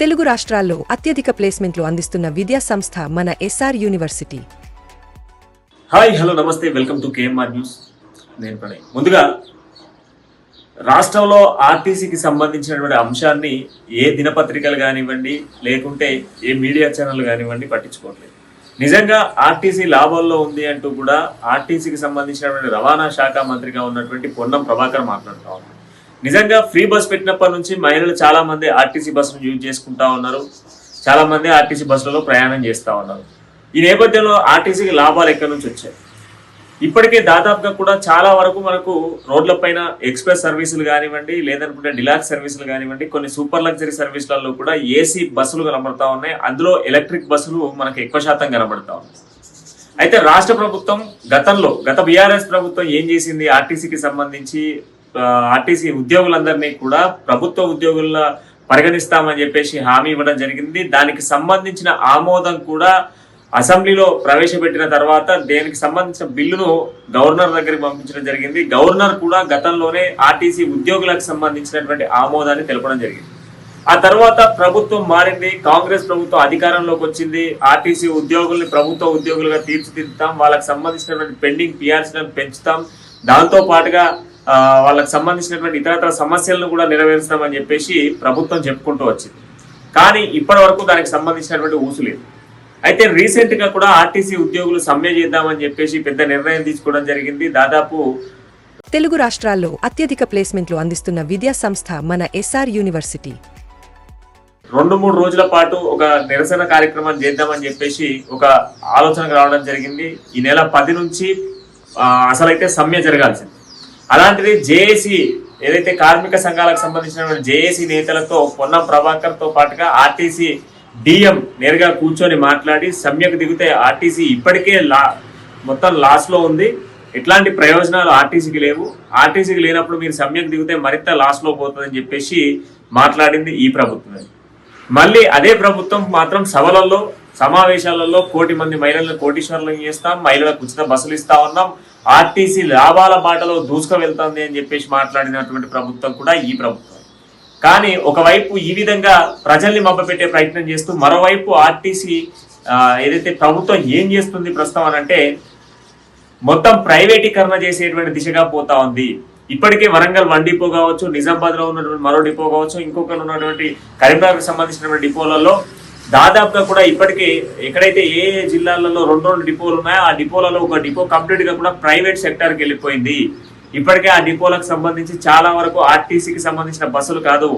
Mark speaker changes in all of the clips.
Speaker 1: తెలుగు రాష్ట్రాల్లో అత్యధిక ప్లేస్మెంట్లు అందిస్తున్న విద్యా సంస్థ మన ఎస్ఆర్ యూనివర్సిటీ.
Speaker 2: హాయ్ హలో నమస్తే వెల్కమ్ టు కేఎంఆర్ న్యూస్. నేను ప్రణయ్. ముందుగా రాష్ట్రంలో ఆర్టీసీకి సంబంధించినటువంటి అంశాన్ని ఏ దినపత్రికలు కానివ్వండి లేకుంటే ఏ మీడియా ఛానల్ కానివ్వండి పట్టించుకోవట్లేదు. నిజంగా ఆర్టీసీ లాభాల్లో ఉంది అంటూ కూడా ఆర్టీసీకి సంబంధించినటువంటి రవాణా శాఖ మంత్రిగా ఉన్నటువంటి పొన్నం ప్రభాకర్ మాట్లాడుతూ ఉన్నారు. నిజంగా ఫ్రీ బస్ పెట్టినప్పటి నుంచి మహిళలు చాలా మంది ఆర్టీసీ బస్సును యూజ్ చేసుకుంటా ఉన్నారు. చాలా మంది ఆర్టీసీ బస్సులలో ప్రయాణం చేస్తూ ఉన్నారు. ఈ నేపథ్యంలో ఆర్టీసీకి లాభాలు ఎక్కడి నుంచి వచ్చాయి? ఇప్పటికే దాదాపుగా కూడా చాలా వరకు మనకు రోడ్లపైన ఎక్స్ప్రెస్ సర్వీసులు కానివ్వండి లేదనుకుంటే డిలాక్స్ సర్వీసులు కానివ్వండి కొన్ని సూపర్ లగ్జరీ సర్వీసులలో కూడా ఏసీ బస్సులు కనబడతా ఉన్నాయి. అందులో ఎలక్ట్రిక్ బస్సులు మనకు ఎక్కువ శాతం కనబడతా ఉన్నాయి. అయితే రాష్ట్ర ప్రభుత్వం గతంలో గత బీఆర్ఎస్ ప్రభుత్వం ఏం చేసింది? ఆర్టీసీకి సంబంధించి ఆర్టీసీ ఉద్యోగులందరినీ కూడా ప్రభుత్వ ఉద్యోగుల పరిగణిస్తామని చెప్పేసి హామీ ఇవ్వడం జరిగింది. దానికి సంబంధించిన ఆమోదం కూడా అసెంబ్లీలో ప్రవేశపెట్టిన తర్వాత దేనికి సంబంధించిన బిల్లును గవర్నర్ దగ్గరికి పంపించడం జరిగింది. గవర్నర్ కూడా గతంలోనే ఆర్టీసీ ఉద్యోగులకు సంబంధించినటువంటి ఆమోదాన్ని తెలపడం జరిగింది. ఆ తర్వాత ప్రభుత్వం మారింది కాంగ్రెస్ ప్రభుత్వం అధికారంలోకి వచ్చింది. ఆర్టీసీ ఉద్యోగుల్ని ప్రభుత్వ ఉద్యోగులుగా తీర్చిదిద్దుతాం వాళ్ళకి సంబంధించినటువంటి పెండింగ్ పిఆర్సీలను పెంచుతాం. దాంతో పాటుగా వాళ్ళకి సంబంధించినటువంటి ఇతరతర సమస్యలను కూడా నెరవేరుస్తామని చెప్పేసి ప్రభుత్వం చెప్పుకుంటూ వచ్చింది. కానీ ఇప్పటి వరకు దానికి సంబంధించినటువంటి ఊసు లేదు. అయితే రీసెంట్గా కూడా ఆర్టీసీ ఉద్యోగులు సమ్మె చేద్దామని చెప్పేసి పెద్ద నిర్ణయం తీసుకోవడం జరిగింది. దాదాపు
Speaker 1: తెలుగు రాష్ట్రాల్లో అత్యధిక ప్లేస్మెంట్లు అందిస్తున్న విద్యా సంస్థ మన ఎస్ఆర్ యూనివర్సిటీ.
Speaker 2: రెండు మూడు రోజుల పాటు ఒక నిరసన కార్యక్రమం చేద్దామని చెప్పేసి ఒక ఆలోచనకు రావడం జరిగింది. ఈ నెల పది నుంచి అసలైతే సమ్మె జరగాల్సింది. అలాంటిది జేఏసీ ఏదైతే కార్మిక సంఘాలకు సంబంధించిన జేఏసీ నేతలతో పొన్నం ప్రభాకర్తో పాటుగా ఆర్టీసీ డిఎం నేరుగా కూర్చొని మాట్లాడి సమ్యకు దిగితే ఆర్టీసీ ఇప్పటికే లా మొత్తం లాస్లో ఉంది. ఎట్లాంటి ప్రయోజనాలు ఆర్టీసీకి లేవు. ఆర్టీసీకి లేనప్పుడు మీరు సమ్యకు దిగితే మరింత లాస్లో పోతుందని చెప్పేసి మాట్లాడింది ఈ ప్రభుత్వమే. మళ్ళీ అదే ప్రభుత్వం మాత్రం సభలలో సమావేశాలలో కోటి మంది మహిళలను కోటీశ్వరులను చేస్తాం మహిళలకు ఉచిత బస్సులు ఇస్తా ఉన్నాం. ఆర్టీసీ లాభాల బాటలో దూసుకు వెళ్తుంది అని చెప్పేసి మాట్లాడినటువంటి ప్రభుత్వం కూడా ఈ ప్రభుత్వం. కానీ ఒకవైపు ఈ విధంగా ప్రజల్ని మభ్యపెట్టే ప్రయత్నం చేస్తూ మరోవైపు ఆర్టీసీ ఏదైతే ప్రభుత్వం ఏం చేస్తుంది ప్రస్తుతం అని అంటే మొత్తం ప్రైవేటీకరణ చేసేటువంటి దిశగా పోతా ఉంది. ఇప్పటికే వరంగల్ వన్ డిపో కావచ్చు నిజామాబాద్లో ఉన్నటువంటి మరో డిపో కావచ్చు ఇంకొకరు ఉన్నటువంటి కరీంనగర్ సంబంధించినటువంటి డిపోలలో దాదాపుగా కూడా ఇప్పటికే ఎక్కడైతే ఏ ఏ జిల్లాలలో రెండు రెండు డిపోలు ఉన్నాయో ఆ డిపోలలో ఒక డిపో కంప్లీట్గా కూడా ప్రైవేట్ సెక్టార్కి వెళ్ళిపోయింది. ఇప్పటికే ఆ డిపోలకు సంబంధించి చాలా వరకు ఆర్టీసీకి సంబంధించిన బస్సులు కాదు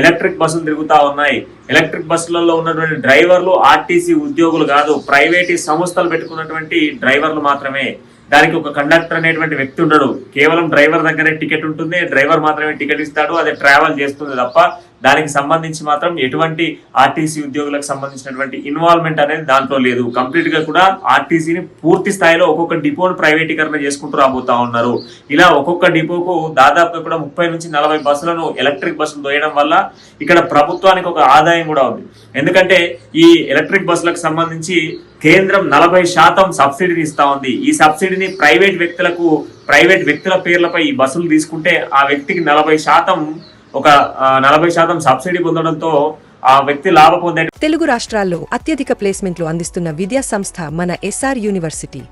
Speaker 2: ఎలక్ట్రిక్ బస్సులు తిరుగుతూ ఉన్నాయి. ఎలక్ట్రిక్ బస్సులలో ఉన్నటువంటి డ్రైవర్లు ఆర్టీసీ ఉద్యోగులు కాదు ప్రైవేట్ సంస్థలు పెట్టుకున్నటువంటి డ్రైవర్లు మాత్రమే. దానికి ఒక కండక్టర్ అనేటువంటి వ్యక్తి ఉండడు. కేవలం డ్రైవర్ దగ్గరే టికెట్ ఉంటుంది డ్రైవర్ మాత్రమే టికెట్ ఇస్తాడు అది ట్రావెల్ చేస్తుంది తప్ప దానికి సంబంధించి మాత్రం ఎటువంటి ఆర్టీసీ ఉద్యోగులకు సంబంధించినటువంటి ఇన్వాల్వ్మెంట్ అనేది దాంట్లో లేదు. కంప్లీట్గా కూడా ఆర్టీసీని పూర్తి స్థాయిలో ఒక్కొక్క డిపోను ప్రైవేటీకరణ చేసుకుంటూ రాబోతా ఉన్నారు. ఇలా ఒక్కొక్క డిపోకు దాదాపుగా కూడా ముప్పై నుంచి నలభై బస్సులను ఎలక్ట్రిక్ బస్సులు దోయడం వల్ల ఇక్కడ ప్రభుత్వానికి ఒక ఆదాయం కూడా ఉంది. ఎందుకంటే ఈ ఎలక్ట్రిక్ బస్సులకు సంబంధించి కేంద్రం నలభై శాతం సబ్సిడీని ఇస్తా ఉంది. ఈ సబ్సిడీని ప్రైవేట్ వ్యక్తులకు ప్రైవేట్ వ్యక్తుల పేర్లపై ఈ బస్సులు తీసుకుంటే ఆ వ్యక్తికి నలభై శాతం ఒక నలభై శాతం సబ్సిడీ పొందడంతో ఆ వ్యక్తి లాభ పొందే
Speaker 1: తెలుగు రాష్ట్రాల్లో అత్యధిక ప్లేస్మెంట్లు అందిస్తున్న విద్యా సంస్థ మన ఎస్ఆర్ యూనివర్సిటీ.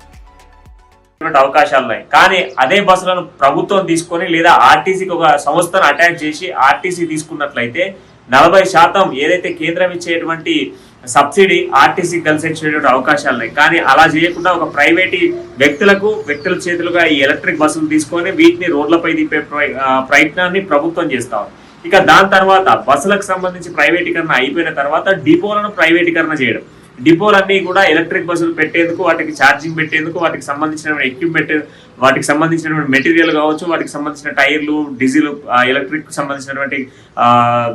Speaker 2: అవకాశాలు ఉన్నాయి. కానీ అదే బస్సులను ప్రభుత్వం తీసుకొని లేదా ఆర్టీసీకి ఒక సంస్థను అటాచ్ చేసి ఆర్టీసీ తీసుకున్నట్లయితే నలభై శాతం ఏదైతే కేంద్రం ఇచ్చేటువంటి సబ్సిడీ ఆర్టీసీ కలిసి ఇచ్చేటువంటి అవకాశాలు ఉన్నాయి. కానీ అలా చేయకుండా ఒక ప్రైవేట్ వ్యక్తులకు వ్యక్తుల చేతులుగా ఈ ఎలక్ట్రిక్ బస్సులు తీసుకొని వీటిని రోడ్లపై దింపే ప్రయత్నాన్ని ప్రభుత్వం చేస్తా ఇక దాని తర్వాత బస్సులకు సంబంధించి ప్రైవేటీకరణ అయిపోయిన తర్వాత డిపోలను ప్రైవేటీకరణ చేయడం. డిపోలన్నీ కూడా ఎలక్ట్రిక్ బస్సులు పెట్టేందుకు వాటికి ఛార్జింగ్ పెట్టేందుకు వాటికి సంబంధించిన ఎక్విప్మెంట్ వాటికి సంబంధించినటువంటి మెటీరియల్ కావచ్చు వాటికి సంబంధించిన టైర్లు డీజిల్ ఎలక్ట్రిక్ సంబంధించినటువంటి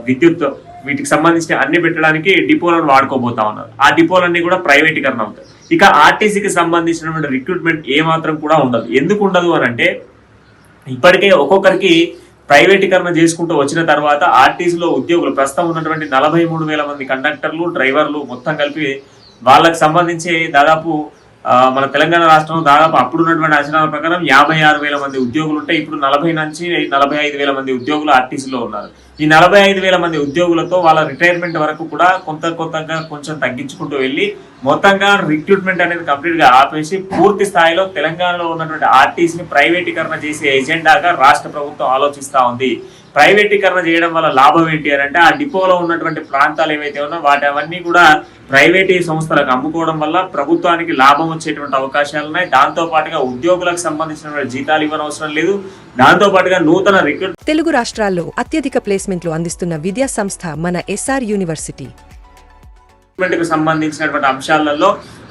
Speaker 2: విద్యుత్ వీటికి సంబంధించిన అన్ని పెట్టడానికి డిపోలను వాడుకోబోతా ఉన్నారు. ఆ డిపోలన్నీ కూడా ప్రైవేటీకరణ అవుతాయి. ఇక ఆర్టీసీకి సంబంధించినటువంటి రిక్రూట్మెంట్ ఏ మాత్రం కూడా ఉండదు. ఎందుకు ఉండదు అని అంటే ఇప్పటికే ఒక్కొక్కరికి ప్రైవేటీకరణ చేసుకుంటూ వచ్చిన తర్వాత ఆర్టీసీలో ఉద్యోగులు ప్రస్తుతం ఉన్నటువంటి నలభై మూడు వేల మంది కండక్టర్లు డ్రైవర్లు మొత్తం కలిపి వాళ్ళకి సంబంధించి దాదాపు మన తెలంగాణ రాష్ట్రంలో దాదాపు అప్పుడు ఉన్నటువంటి అంచనాల ప్రకారం యాభై ఆరు వేల మంది ఉద్యోగులు ఉంటే ఇప్పుడు నలభై నుంచి నలభై ఐదు వేల మంది ఉద్యోగులు ఆర్టీసీలో ఉన్నారు. ఈ నలభై ఐదు వేల మంది ఉద్యోగులతో వాళ్ళ రిటైర్మెంట్ వరకు కూడా కొంత కొంతగా కొంచెం తగ్గించుకుంటూ వెళ్ళి మొత్తంగా రిక్రూట్మెంట్ అనేది కంప్లీట్గా ఆపేసి పూర్తి స్థాయిలో తెలంగాణలో ఉన్నటువంటి ఆర్టీసీని ప్రైవేటీకరణ చేసే ఎజెండాగా రాష్ట్ర ప్రభుత్వం ఆలోచిస్తూ ఉంది. ప్రైవేటీకరణ చేయడం వల్ల లాభం ఏంటి అని అంటే ఆ డిపోలో ఉన్నటువంటి ప్రాంతాలు ఏవైతే ఉన్నాయో వాటి అవన్నీ కూడా ప్రైవేటీ సంస్థలకు అమ్ముకోవడం వల్ల ప్రభుత్వానికి లాభం వచ్చేటువంటి అవకాశాలు ఉన్నాయి. దాంతో పాటుగా ఉద్యోగులకు సంబంధించినటువంటి జీతాలు ఇవ్వనవసరం లేదు. దాంతో పాటుగా నూతన రిక్రూట్
Speaker 1: తెలుగు రాష్ట్రాల్లో అత్యధిక ప్లేస్మెంట్లు అందిస్తున్న విద్యా సంస్థ మన ఎస్ఆర్ యూనివర్సిటీ.
Speaker 2: కు సంబంధించినటువంటి అంశాలలో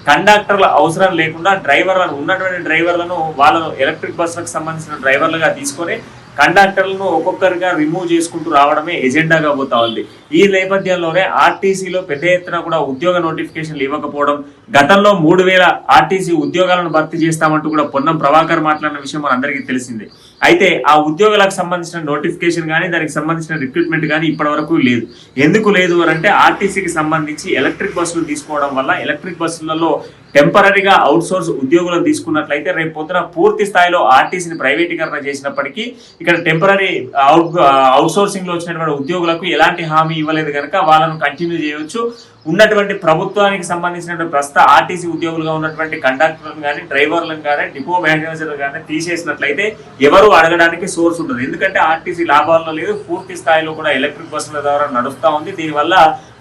Speaker 2: కండక్టర్ల అవసరం లేకుండా డ్రైవర్లను ఉన్నటువంటి డ్రైవర్లను వాళ్ళను ఎలక్ట్రిక్ బస్సులకు సంబంధించిన డ్రైవర్లుగా తీసుకొని కండక్టర్లను ఒక్కొక్కరిగా రిమూవ్ చేసుకుంటూ రావడమే ఎజెండాగా పోతా ఉంది. ఈ నేపథ్యంలోనే ఆర్టీసీలో పెద్ద ఎత్తున కూడా ఉద్యోగ నోటిఫికేషన్లు ఇవ్వకపోవడం గతంలో మూడు వేల ఆర్టీసీ ఉద్యోగాలను భర్తీ చేస్తామంటూ కూడా పొన్నం ప్రభాకర్ మాట్లాడిన విషయం మనందరికీ తెలిసిందే. అయితే ఆ ఉద్యోగాలకు సంబంధించిన నోటిఫికేషన్ కానీ దానికి సంబంధించిన రిక్రూట్మెంట్ కానీ ఇప్పటి వరకు లేదు. ఎందుకు లేదు అంటే ఆర్టీసీకి సంబంధించి ఎలక్ట్రిక్ బస్సులు తీసుకోవడం వల్ల ఎలక్ట్రిక్ బస్సులలో టెంపరీగా అవుట్ సోర్స్ ఉద్యోగులను తీసుకున్నట్లయితే రేపు పొద్దున పూర్తి స్థాయిలో ఆర్టీసీని ప్రైవేటీకరణ చేసినప్పటికీ ఇక్కడ టెంపరీ అవుట్ అవుట్లో వచ్చినటువంటి ఉద్యోగులకు ఎలాంటి హామీ ఇవ్వలేదు కనుక వాళ్ళను కంటిన్యూ చేయవచ్చు ఉన్నటువంటి ప్రభుత్వానికి సంబంధించినటువంటి ప్రస్తుత ఆర్టీసీ ఉద్యోగులుగా ఉన్నటువంటి కండక్టర్లను కానీ డ్రైవర్లను కానీ డిపో మేనేజర్లు కానీ తీసేసినట్లయితే ఎవరు అడగడానికి సోర్స్ ఉండదు. ఎందుకంటే ఆర్టీసీ లాభాల్లో లేదు పూర్తి స్థాయిలో కూడా ఎలక్ట్రిక్ బస్సుల ద్వారా నడుస్తూ ఉంది. దీనివల్ల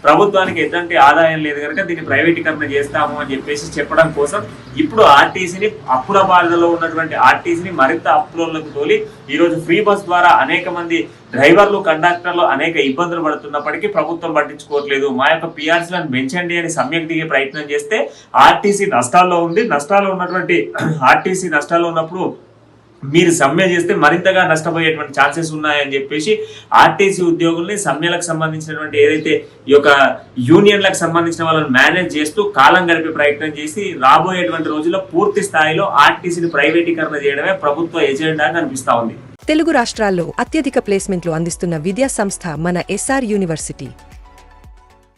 Speaker 2: ప్రభుత్వానికి ఎటువంటి ఆదాయం లేదు కనుక దీన్ని ప్రైవేటీకరణ చేస్తాము అని చెప్పేసి చెప్పడం కోసం ఇప్పుడు ఆర్టీసీని అప్పుల బాధలో ఉన్నటువంటి ఆర్టీసీని మరింత అప్పులలోకి తోలి ఈరోజు ఫ్రీ బస్ ద్వారా అనేక మంది డ్రైవర్లు కండక్టర్లు అనేక ఇబ్బందులు పడుతున్నప్పటికీ ప్రభుత్వం పట్టించుకోవట్లేదు. మా యొక్క పిఆర్సీలను పెంచండి అని సమ్యక్ దిగే ప్రయత్నం చేస్తే ఆర్టీసీ నష్టాల్లో ఉంది. నష్టాల్లో ఉన్నటువంటి ఆర్టీసీ నష్టాల్లో ఉన్నప్పుడు మీరు సమ్మె చేస్తే మరింతగా నష్టపోయేటువంటి ఛాన్సెస్ ఉన్నాయని చెప్పేసి ఆర్టీసీ ఉద్యోగుల్ని సమ్మెలకు సంబంధించినటువంటి ఏదైతే ఈ యొక్క యూనియన్లకు సంబంధించిన వాళ్ళని మేనేజ్ చేస్తూ కాలం గడిపే ప్రయత్నం చేసి రాబోయేటువంటి రోజుల్లో పూర్తి స్థాయిలో ఆర్టీసీని ప్రైవేటీకరణ చేయడమే ప్రభుత్వ ఎజెండా కనిపిస్తా ఉంది.
Speaker 1: తెలుగు రాష్ట్రాల్లో అత్యధిక ప్లేస్మెంట్లు అందిస్తున్న విద్యా సంస్థ మన ఎస్ఆర్ యూనివర్సిటీ.